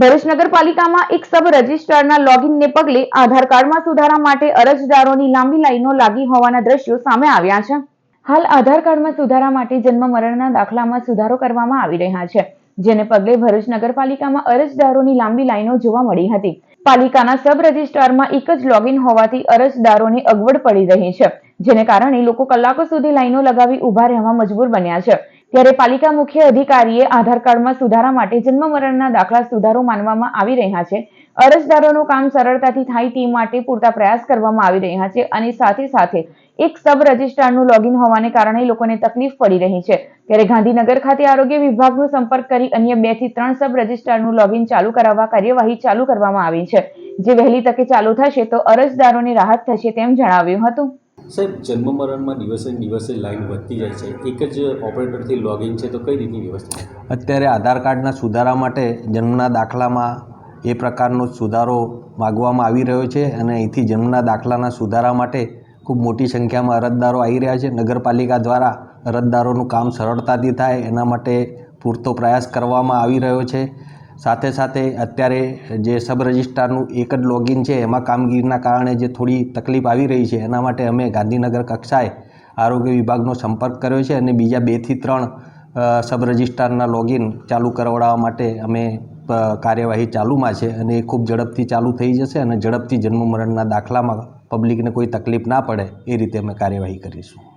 ભરૂચ નગરપાલિકામાં એક સબ રજિસ્ટ્રારના લોગિનને પગલે આધાર કાર્ડમાં સુધારા માટે અરજદારોની લાંબી લાઈનો લાગી હોવાના દ્રશ્યો સામે આવ્યા છે. હાલ આધાર કાર્ડમાં સુધારા માટે જન્મ મરણના દાખલામાં સુધારો કરવામાં આવી રહ્યા છે, જેને પગલે ભરૂચ નગરપાલિકામાં અરજદારોની લાંબી લાઈનો જોવા મળી હતી. પાલિકાના સબ રજિસ્ટ્રારમાં એક જ લોગિન હોવાથી અરજદારોને અગવડ પડી રહી છે, જેને કારણે લોકો કલાકો સુધી લાઈનો લગાવી ઊભા રહેવા મજબૂર બન્યા છે. ત્યારે પાલિકા મુખ્ય અધિકારીએ આધાર કાર્ડમાં સુધારા માટે જન્મ મરણના દાખલા સુધારો માનવામાં આવી રહ્યા છે. અરજદારોનું કામ સરળતાથી થાય તે માટે પૂરતા પ્રયાસ કરવામાં આવી રહ્યા છે અને સાથે સાથે એક સબ રજિસ્ટ્રારનું લોગિન હોવાને કારણે લોકોને તકલીફ પડી રહી છે. ત્યારે ગાંધીનગર ખાતે આરોગ્ય વિભાગનો સંપર્ક કરી અન્ય બેથી ત્રણ સબ રજિસ્ટ્રારનું લોગિન ચાલુ કરાવવા કાર્યવાહી ચાલુ કરવામાં આવી છે. જે વહેલી તકે ચાલુ થશે તો અરજદારોને રાહત થશે તેમ જણાવ્યું હતું. સાહેબ જન્મ મરણમાં દિવસે દિવસે લાઈન વધતી જાય છે. એક જ ઓપરેટરથી લોગિન છે તો કઈ રીતની વ્યવસ્થા અત્યારે આધાર કાર્ડના સુધારા માટે જન્મના દાખલામાં એ પ્રકારનો સુધારો માગવામાં આવી રહ્યો છે અને અહીંથી જન્મના દાખલાના સુધારા માટે ખૂબ મોટી સંખ્યામાં અરજદારો આવી રહ્યા છે. નગરપાલિકા દ્વારા અરજદારોનું કામ સરળતાથી થાય, એના માટે પૂરતો પ્રયાસ કરવામાં આવી રહ્યો છે. સાથે સાથે અત્યારે જે સબ રજિસ્ટ્રારનું એક જ લોગિન છે, એમાં કામગીરીના કારણે જે થોડી તકલીફ આવી રહી છે, એના માટે અમે ગાંધીનગર કક્ષાએ આરોગ્ય વિભાગનો સંપર્ક કર્યો છે અને બીજા બેથી ત્રણ સબ રજિસ્ટ્રારના લોગિન ચાલુ કરાવડાવવા માટે અમે કાર્યવાહી ચાલુમાં છે અને એ ખૂબ ઝડપથી ચાલુ થઈ જશે અને ઝડપથી જન્મ મરણના દાખલામાં પબ્લિકને કોઈ તકલીફ ના પડે એ રીતે અમે કાર્યવાહી કરીશું.